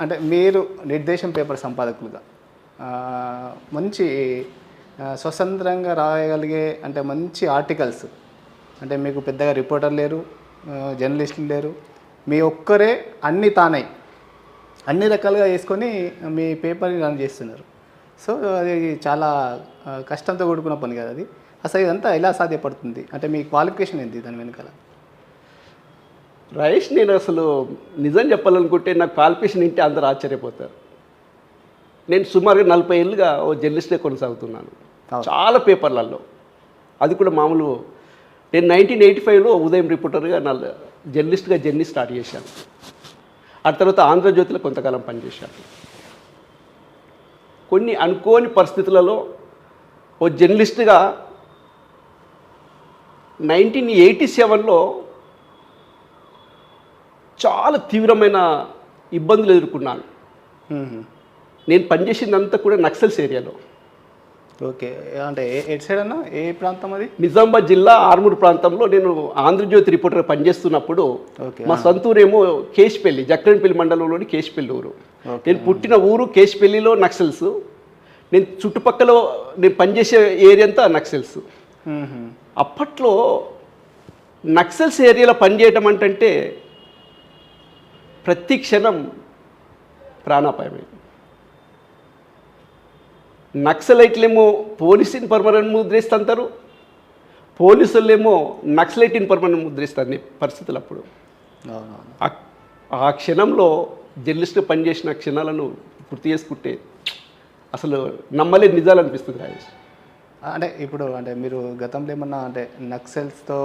అంటే మీరు నిర్దేశం పేపర్ సంపాదకులుగా మంచి స్వతంత్రంగా రాయగలిగే అంటే మంచి ఆర్టికల్స్ అంటే మీకు పెద్దగా రిపోర్టర్ లేరు జర్నలిస్టులు లేరు మీ ఒక్కరే అన్ని తానై అన్ని రకాలుగా వేసుకొని మీ పేపర్ని రన్ చేస్తున్నారు. సో అది చాలా కష్టంతో కూడుకున్న పని కదా అది. అసలు ఇదంతా ఎలా సాధ్యపడుతుంది? అంటే మీ క్వాలిఫికేషన్ ఏంటి దాని వెనకాల? రయేష్ నేను అసలు నిజం చెప్పాలనుకుంటే నాకు క్వాలిఫికేషన్ ఇంటే అందరూ ఆశ్చర్యపోతారు. నేను సుమారుగా నలభై ఏళ్ళుగా ఓ జర్నలిస్టే కొనసాగుతున్నాను. చాలా పేపర్లలో. అది కూడా మామూలు నేను నైన్టీన్ ఎయిటీ ఫైవ్లో ఉదయం రిపోర్టర్గా నా జర్నలిస్ట్గా జర్నీ స్టార్ట్ చేశాను. ఆ తర్వాత ఆంధ్రజ్యోతిలో కొంతకాలం పనిచేశాను. కొన్ని అనుకోని పరిస్థితులలో ఓ జర్నలిస్ట్గా నైన్టీన్ ఎయిటీ సెవెన్లో చాలా తీవ్రమైన ఇబ్బందులు ఎదుర్కొన్నాను. నేను పనిచేసిందంతా కూడా నక్సల్స్ ఏరియాలో. ఓకే. అంటే ఎటు సైడ్ అన్నా? ఏ ప్రాంతం అది? నిజామాబాద్ జిల్లా ఆర్మూర్ ప్రాంతంలో నేను ఆంధ్రజ్యోతి రిపోర్టర్ పనిచేస్తున్నప్పుడు ఓకే మా సొంత ఊరేమో కేశపల్లి జక్కడపల్లి మండలంలోని కేశపల్లి ఊరు. నేను పుట్టిన ఊరు కేశపల్లిలో నక్సల్స్. నేను చుట్టుపక్కల నేను పనిచేసే ఏరియా అంతా నక్సల్స్. అప్పట్లో నక్సల్స్ ఏరియాలో పనిచేయటం అంటే ప్రతి క్షణం ప్రాణాపాయమే. నక్సలైట్లేమో పోలీస్ ఇన్ఫర్మర్ని ముద్రిస్తుంటారు పోలీసులేమో నక్సలైట్ ఇన్ఫర్మర్ని ముద్రిస్తారు పరిస్థితులు అప్పుడు ఆ- క్షణంలో జర్నలిస్ట్గా పనిచేసిన క్షణాలను గుర్తు చేసుకుంటే అసలు నమ్మలేని నిజాలు అనిపిస్తుంది రాజేష్ అంటే ఇప్పుడు అంటే మీరు గతంలో ఏమన్నా అంటే నక్సల్స్తో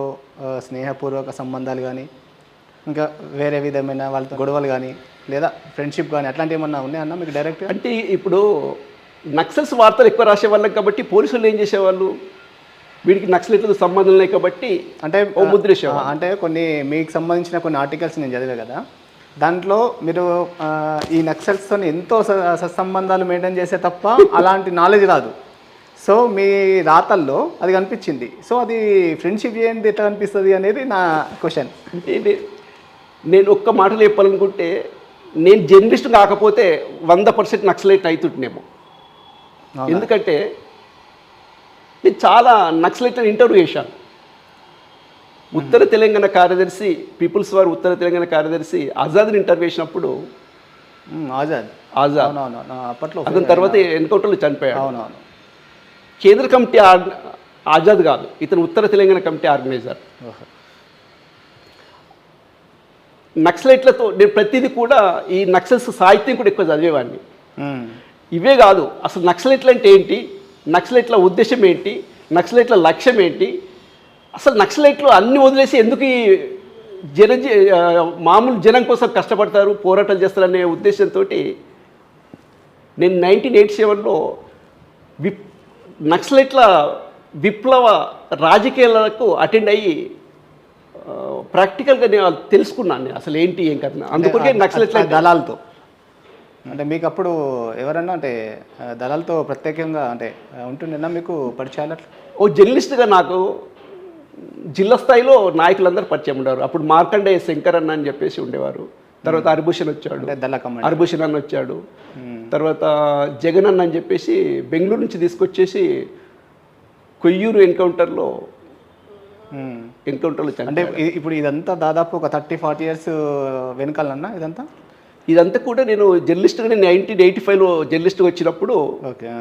స్నేహపూర్వక సంబంధాలు కానీ ఇంకా వేరే విధమైన వాళ్ళతో గొడవలు కానీ లేదా ఫ్రెండ్షిప్ కానీ అట్లాంటివి ఏమన్నా ఉన్నాయన్నా మీకు డైరెక్ట్ అంటే ఇప్పుడు నక్సల్స్ వార్తలు ఎక్కువ రాసేవాళ్ళం కాబట్టి పోలీసులు ఏం చేసేవాళ్ళు? వీడికి నక్సలైట్లతో సంబంధం లేదు కాబట్టి అంటే ఓ ముద్ర వేసేవాళ్ళు. ఆ, అంటే కొన్ని మీకు సంబంధించిన కొన్ని ఆర్టికల్స్ నేను చదివా కదా. దాంట్లో మీరు ఈ నక్సల్స్తో ఎంతో సత్సంబంధాలు మెయింటైన్ చేసే తప్ప అలాంటి నాలెడ్జ్ రాదు. సో మీ రాతల్లో అది కనిపించింది. సో అది ఫ్రెండ్షిప్ చేయండి ఎట్లా కనిపిస్తుంది అనేది నా క్వశ్చన్ నేను ఒక్క మాటలో చెప్పాలనుకుంటే నేను జర్నలిస్ట్ కాకపోతే వంద పర్సెంట్ నక్సలైట్ అవుతుంటేనేమో ఎందుకంటే నేను చాలా నక్సలైట్లను ఇంటర్వ్యూ చేశాను. ఉత్తర తెలంగాణ కార్యదర్శి పీపుల్స్ వారు ఉత్తర తెలంగాణ కార్యదర్శి ఆజాద్ని ఇంటర్వ్యూ చేసినప్పుడు ఆజాద్. ఆజాద్. అప్పట్లో అతని తర్వాత ఎన్కౌంటర్లో చనిపోయాడు. అవునవును. కేంద్ర కమిటీ ఆజాద్ కాదు ఇతను ఉత్తర తెలంగాణ కమిటీ ఆర్గనైజర్. నక్సలైట్లతో నేను ప్రతిదీ కూడా ఈ నక్సల్స్ సాహిత్యం కూడా ఎక్కువ చదివేవాడిని. ఇవే కాదు అసలు నక్సలైట్లు అంటే ఏంటి? నక్సలైట్ల ఉద్దేశం ఏంటి? నక్సలైట్ల లక్ష్యం ఏంటి? అసలు నక్సలైట్లు అన్ని వదిలేసి ఎందుకు ఈ జన మామూలు జనం కోసం కష్టపడతారు పోరాటాలు చేస్తారనే ఉద్దేశంతో నేను నైన్టీన్ ఎయిటీ సెవెన్లో విప్ నక్సలైట్ల విప్లవ రాజకీయాలకు అటెండ్ అయ్యి ప్రాక్టికల్గా నేను తెలుసుకున్నాను నేను. అసలు ఏంటి ఏం కదా అందుకొరకే నక్సలైట్ల దళాలతో. అంటే మీకు అప్పుడు ఎవరన్నా అంటే దళాలతో ప్రత్యేకంగా అంటే ఉంటుండేనా మీకు పరిచయాలు ఓ జర్నలిస్ట్గా నాకు జిల్లా స్థాయిలో నాయకులందరూ పరిచయం ఉండేవారు. అప్పుడు మార్కండేయ శంకర్ అన్న అని చెప్పేసి ఉండేవారు. తర్వాత హరిభూషణ్ వచ్చాడు. హరిభూషణ్ అన్న వచ్చాడు. తర్వాత జగన్ అన్న అని చెప్పేసి బెంగళూరు నుంచి తీసుకొచ్చేసి కొయ్యూరు ఎన్కౌంటర్లో. ఎన్కౌంటర్లో అంటే చనిపోయాడు ఇ- ఇప్పుడు ఇదంతా దాదాపు ఒక థర్టీ ఫార్టీ ఇయర్స్ వెనకాలన్నా ఇదంతా? ఇదంతా కూడా నేను జర్నలిస్ట్గా నేను నైన్టీన్ ఎయిటీ ఫైవ్లో జర్నలిస్ట్గా వచ్చినప్పుడు ఓకే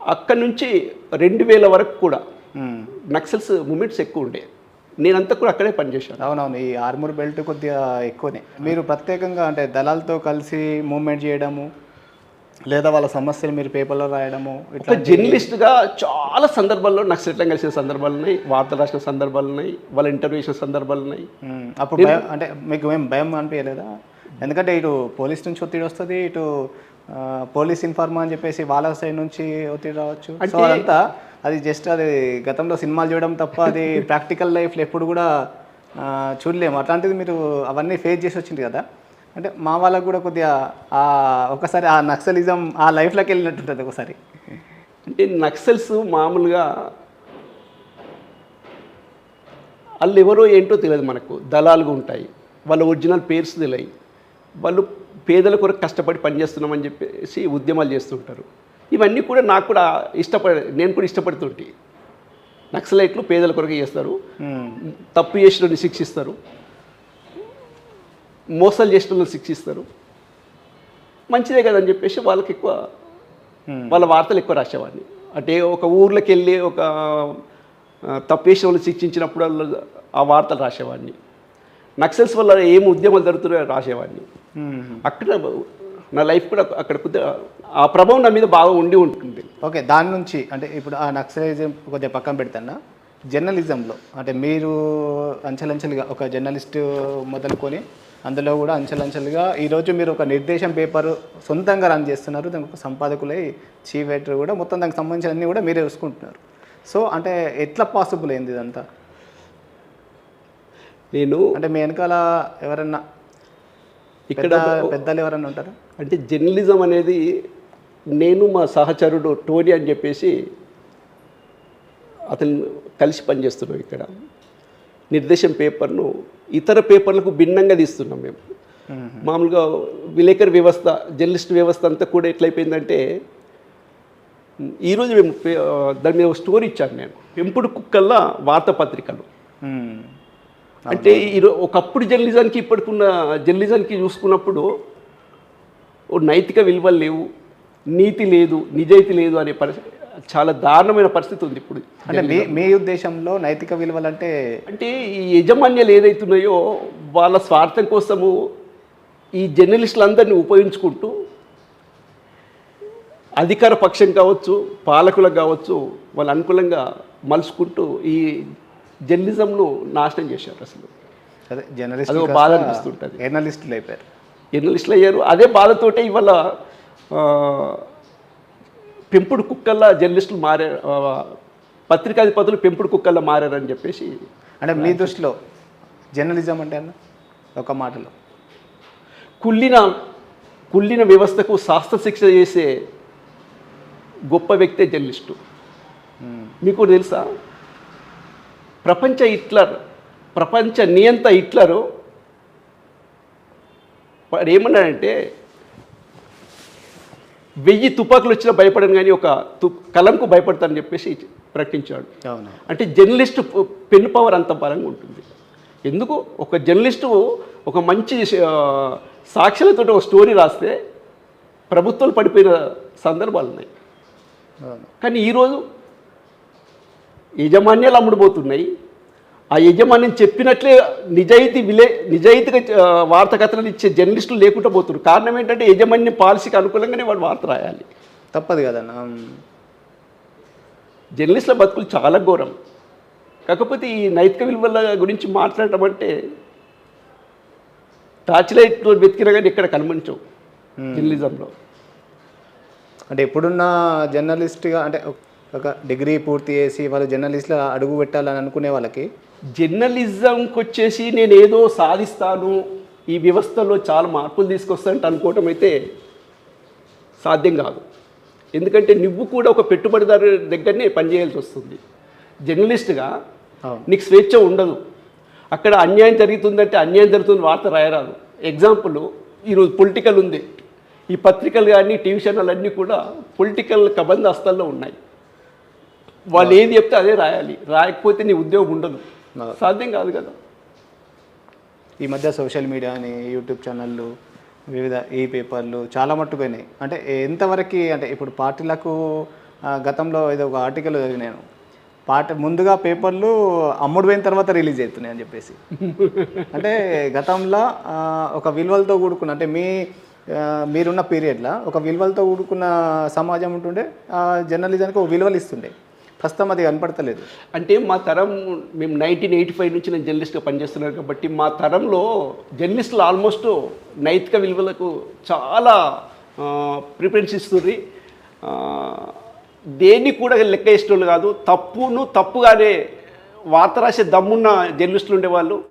అక్కడి నుంచి రెండు వేల వరకు కూడా మ్మ్. నక్సల్స్ మూమెంట్స్ ఎక్కువ ఉండే. నేనంతా కూడా అక్కడే పనిచేశాను. అవునవును ఈ ఆర్మూర్ బెల్ట్ కొద్దిగా ఎక్కువనే. మీరు ప్రత్యేకంగా అంటే దళాలతో కలిసి మూవ్మెంట్ చేయడము లేదా వాళ్ళ సమస్యలు మీరు పేపర్లో రాయడము ఇట్లా జర్నలిస్ట్గా చాలా సందర్భాల్లో నాకు సెటిల్ కలిసిన సందర్భాలు ఉన్నాయి వార్తలు రాసిన సందర్భాలు ఉన్నాయి వాళ్ళ ఇంటర్వ్యూ చేసిన సందర్భాలు ఉన్నాయి. అప్పుడు అంటే మీకు ఏం భయం అనిపించలేదా? ఎందుకంటే ఇటు పోలీస్ నుంచి ఒత్తిడి వస్తుంది ఇటు పోలీస్ ఇన్ఫార్మా అని చెప్పేసి వాళ్ళ సైడ్ నుంచి ఒత్తిడి రావచ్చు. సో అదంతా అది జస్ట్ అది గతంలో సినిమాలు చూడడం తప్ప అది ప్రాక్టికల్ లైఫ్లో ఎప్పుడు కూడా చూడలేము. అట్లాంటిది మీరు అవన్నీ ఫేస్ చేసి వచ్చింది కదా? అంటే మా వాళ్ళకు కూడా కొద్దిగా ఆ ఒకసారి ఆ నక్సలిజం ఆ లైఫ్లోకి వెళ్ళినట్టుంటుంది ఒకసారి. అంటే నక్సల్స్ మామూలుగా వాళ్ళు ఎవరో ఏంటో తెలియదు మనకు. దళాలుగా ఉంటాయి. వాళ్ళ ఒరిజినల్ పేర్స్ తెలియదు. వాళ్ళు పేదల కొరకు కష్టపడి పనిచేస్తున్నామని చెప్పేసి ఉద్యమాలు చేస్తుంటారు ఇవన్నీ కూడా నాకు కూడా ఇష్టపడ నేను కూడా ఇష్టపడుతుంటే నక్సలైట్లు పేదల కొరకు చేస్తారు. తప్పు చేసిన శిక్షిస్తారు. మోసాలు చేసిన వాళ్ళని శిక్షిస్తారు. మంచిదే కదని చెప్పేసి వాళ్ళకి ఎక్కువ. వాళ్ళ వార్తలు ఎక్కువ రాసేవాడిని. అంటే ఒక ఊర్లోకి వెళ్ళి ఒక ఆ, తప్పు చేసిన వాళ్ళని శిక్షించినప్పుడు ఆ వార్తలు రాసేవాడిని. నక్సల్స్ వల్ల ఏం ఉద్యమాలు జరుగుతున్నాయో రాసేవాడిని. అక్కడ నా లైఫ్ కూడా అక్కడ కొద్దిగా ఆ ప్రభావం నా మీద బాగా ఉండి ఉంటుంది. ఓకే దాని నుంచి అంటే ఇప్పుడు ఆ నక్సలిజం కొద్దిగా పక్కన పెడతానా? జర్నలిజంలో అంటే మీరు అంచెలంచెలుగా ఒక జర్నలిస్ట్ మొదలుకొని అందులో కూడా అంచెలంచెలుగా ఈరోజు మీరు ఒక నిర్దేశం పేపర్ సొంతంగా రన్ చేస్తున్నారు. దానికి ఒక సంపాదకులై చీఫ్ ఎడిటర్ కూడా మొత్తం దానికి సంబంధించిన అన్నీ కూడా మీరే చూసుకుంటున్నారు. సో అంటే ఎట్లా పాసిబుల్ అయింది ఇదంతా? నేను అంటే మీ వెనకాల ఎవరన్నా ఇక్కడ పెద్ద పెద్దలు ఎవరన్నా ఉంటారా? అంటే జర్నలిజం అనేది నేను మా సహచరుడు టోనీ అని చెప్పేసి అతను కలిసి పనిచేస్తున్నాం ఇక్కడ. నిర్దేశం పేపర్ను ఇతర పేపర్లకు భిన్నంగా తీస్తున్నాం మేము మ్మ్. మామూలుగా విలేకరు వ్యవస్థ జర్నలిస్ట్ వ్యవస్థ అంతా కూడా ఎట్లయిపోయిందంటే ఈరోజు మేము దాని మీద ఒక స్టోరీ ఇచ్చాను నేను పెంపుడు కుక్కల్లా వార్తాపత్రికలు. అంటే ఈరో ఒకప్పుడు జర్నలిజానికి ఇప్పటికున్న జర్నలిజానికి చూసుకున్నప్పుడు నైతిక విలువలు లేవు నీతి లేదు నిజాయితీ లేదు అనే పరిస్థితి చాలా దారుణమైన పరిస్థితి ఉంది ఇప్పుడు అంటే మీ మీ ఉద్దేశంలో నైతిక విలువలు అంటే అంటే ఈ యజమాన్యాలు ఏదైతున్నాయో వాళ్ళ స్వార్థం కోసము ఈ జర్నలిస్టులందరినీ ఉపయోగించుకుంటూ అధికార పక్షం కావచ్చు పాలకులకు కావచ్చు వాళ్ళు అనుకూలంగా మలుచుకుంటూ ఈ జర్నలిజంను నాశనం చేశారు అసలు. అదే జర్నలిస్ట్ అదొక బాధ అనిపిస్తుంటది. జర్నలిస్టులు అయిపోయారు. జర్నలిస్టులు అయ్యారు. అదే బాధతోటే ఇవాళ పెంపుడు కుక్కల్లా జర్నలిస్టులు మారారు ఆ, పత్రికాధిపతులు పెంపుడు కుక్కల్లా మారారని చెప్పేసి అంటే మీ దృష్టిలో జర్నలిజం అంటే అన్న? ఒక మాటలో. కుళ్ళిన కుళ్ళిన వ్యవస్థకు శాస్త్ర శిక్ష చేసే గొప్ప వ్యక్తే జర్నలిస్టు. మీకు తెలుసా? ప్రపంచ హిట్లర్ ప్రపంచ నియంత హిట్లరు వాడు ఏమన్నాడంటే వెయ్యి తుపాకులు వచ్చినా భయపడను కానీ ఒక తు కలంకు భయపడతానని చెప్పేసి ప్రకటించాడు. అంటే జర్నలిస్టు పెన్ పవర్ అంత బలంగా ఉంటుంది. ఎందుకు? ఒక జర్నలిస్టు ఒక మంచి సాక్షులతో ఒక స్టోరీ రాస్తే ప్రభుత్వాలు పడిపోయిన సందర్భాలు ఉన్నాయి కానీ ఈరోజు యజమాన్యాలు అమ్ముడుపోతున్నాయి. ఆ యజమాన్యం చెప్పినట్లే నిజాయితీ విలే నిజాయితీగా వార్తా కథనాలు ఇచ్చే జర్నలిస్టులు లేకుండా పోతున్నారు. కారణం ఏంటంటే యజమాన్యం పాలసీకి అనుకూలంగానే వాడు వార్త రాయాలి. తప్పదు కదన్న. జర్నలిస్టుల బతుకులు చాలా ఘోరం. కాకపోతే ఈ నైతిక విలువల గురించి మాట్లాడటం అంటే టార్చ్ లైట్ వెతికినా కానీ ఇక్కడ కనిపించవు జర్నలిజంలో. అంటే ఇప్పుడున్న జర్నలిస్ట్గా అంటే ఒక డిగ్రీ పూర్తి చేసి వాళ్ళు జర్నలిస్ట్లో అడుగు పెట్టాలని అనుకునే వాళ్ళకి జర్నలిజంకి వచ్చేసి నేను ఏదో సాధిస్తాను ఈ వ్యవస్థలో చాలా మార్పులు తీసుకొస్తానంటే అనుకోవటం అయితే సాధ్యం కాదు. ఎందుకంటే నువ్వు కూడా ఒక పెట్టుబడిదారు దగ్గరనే పనిచేయాల్సి వస్తుంది. జర్నలిస్ట్గా నీకు స్వేచ్ఛ ఉండదు. అక్కడ అన్యాయం జరుగుతుందంటే అన్యాయం జరుగుతుంది వార్త రాయరాదు. ఎగ్జాంపుల్ ఈరోజు పొలిటికల్ ఉంది. ఈ పత్రికలు కానీ టీవీ ఛానల్ అన్నీ కూడా పొలిటికల్ కబంధ హస్తాల్లో ఉన్నాయి. వాళ్ళు ఏది చెప్తే అదే రాయాలి. రాయకపోతే నీ ఉద్యోగం ఉండదు. సాధ్యం కాదు కదా. ఈ మధ్య సోషల్ మీడియా అని యూట్యూబ్ ఛానళ్ళు వివిధ ఈ పేపర్లు చాలా మట్టుపోయినాయి అంటే ఎంతవరకు అంటే ఇప్పుడు పార్టీలకు గతంలో ఏదో ఒక ఆర్టికల్ నేను. పాట ముందుగా పేపర్లు అమ్ముడు పోయిన తర్వాత రిలీజ్ అవుతున్నాయి అని చెప్పేసి. అంటే గతంలో ఒక విలువలతో కూడుకున్న అంటే మీ మీరున్న పీరియడ్లో ఒక విలువలతో కూడుకున్న సమాజం ఉంటుండే జర్నలిజానికి ఒక విలువలు ఇస్తుండే. ప్రస్తుతం అది కనపడతలేదు. అంటే మా తరం మేము నైన్టీన్ ఎయిటీ ఫైవ్ నుంచి నేను జర్నలిస్ట్గా పనిచేస్తున్నాను కాబట్టి మా తరంలో జర్నలిస్టులు ఆల్మోస్ట్ నైతిక విలువలకు చాలా ప్రిఫరెన్స్ ఇస్తుంది. దేన్ని కూడా లెక్క ఇష్టం కాదు తప్పును తప్పుగానే వార్త రాసే దమ్మున్న జర్నలిస్టులు ఉండేవాళ్ళు.